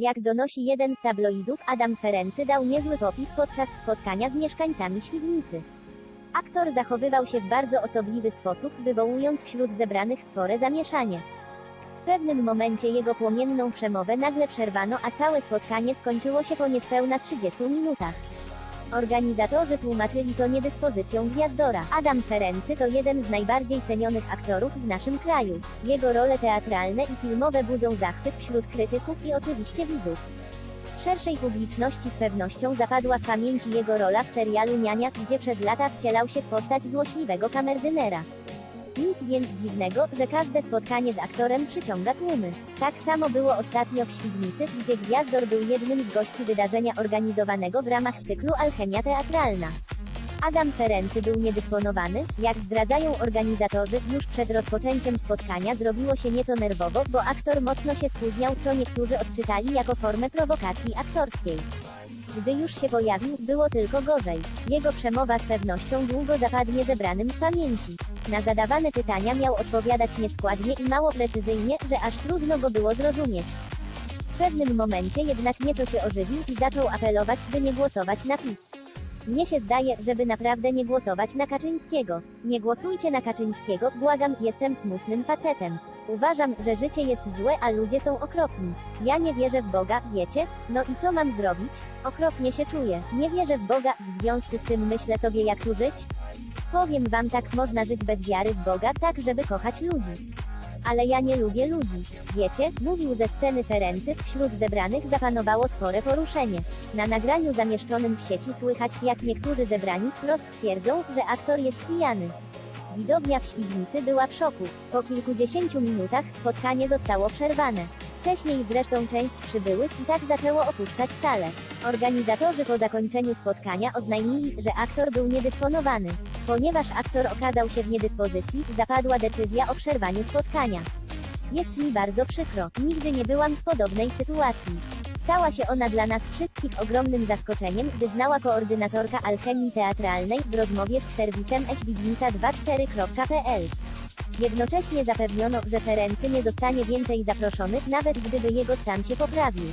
Jak donosi jeden z tabloidów, Adam Ferency dał niezły popis podczas spotkania z mieszkańcami Świdnicy. Aktor zachowywał się w bardzo osobliwy sposób, wywołując wśród zebranych spore zamieszanie. W pewnym momencie jego płomienną przemowę nagle przerwano, a całe spotkanie skończyło się po niespełna 30 minutach. Organizatorzy tłumaczyli to niedyspozycją gwiazdora. Adam Ferency to jeden z najbardziej cenionych aktorów w naszym kraju. Jego role teatralne i filmowe budzą zachwyt wśród krytyków i oczywiście widzów. Szerszej publiczności z pewnością zapadła w pamięci jego rola w serialu Niania, gdzie przez lata wcielał się w postać złośliwego kamerdynera. Nic więc dziwnego, że każde spotkanie z aktorem przyciąga tłumy. Tak samo było ostatnio w Świdnicy, gdzie Gwiazdor był jednym z gości wydarzenia organizowanego w ramach cyklu Alchemia Teatralna. Adam Ferency był niedysponowany, jak zdradzają organizatorzy, już przed rozpoczęciem spotkania zrobiło się nieco nerwowo, bo aktor mocno się spóźniał, co niektórzy odczytali jako formę prowokacji aktorskiej. Gdy już się pojawił, było tylko gorzej. Jego przemowa z pewnością długo zapadnie zebranym w pamięci. Na zadawane pytania miał odpowiadać nieskładnie i mało precyzyjnie, że aż trudno go było zrozumieć. W pewnym momencie jednak nieco się ożywił i zaczął apelować, by nie głosować na PiS. Mnie się zdaje, żeby naprawdę nie głosować na Kaczyńskiego. Nie głosujcie na Kaczyńskiego, błagam, jestem smutnym facetem. Uważam, że życie jest złe, a ludzie są okropni. Ja nie wierzę w Boga, wiecie? No i co mam zrobić? Okropnie się czuję. Nie wierzę w Boga, w związku z tym myślę sobie jak tu żyć? Powiem wam tak, można żyć bez wiary w Boga, tak żeby kochać ludzi. Ale ja nie lubię ludzi. Wiecie, mówił ze sceny Ferency, wśród zebranych zapanowało spore poruszenie. Na nagraniu zamieszczonym w sieci słychać, jak niektórzy zebrani wprost twierdzą, że aktor jest pijany. Widownia w Świdnicy była w szoku. Po kilkudziesięciu minutach spotkanie zostało przerwane. Wcześniej zresztą część przybyłych i tak zaczęło opuszczać salę. Organizatorzy po zakończeniu spotkania oznajmili, że aktor był niedysponowany. Ponieważ aktor okazał się w niedyspozycji, zapadła decyzja o przerwaniu spotkania. Jest mi bardzo przykro, nigdy nie byłam w podobnej sytuacji. Stała się ona dla nas wszystkich ogromnym zaskoczeniem, wyznała koordynatorka alchemii teatralnej w rozmowie z serwisem eświdnica24.pl. Jednocześnie zapewniono, że Ferency nie zostanie więcej zaproszony, nawet gdyby jego stan się poprawił.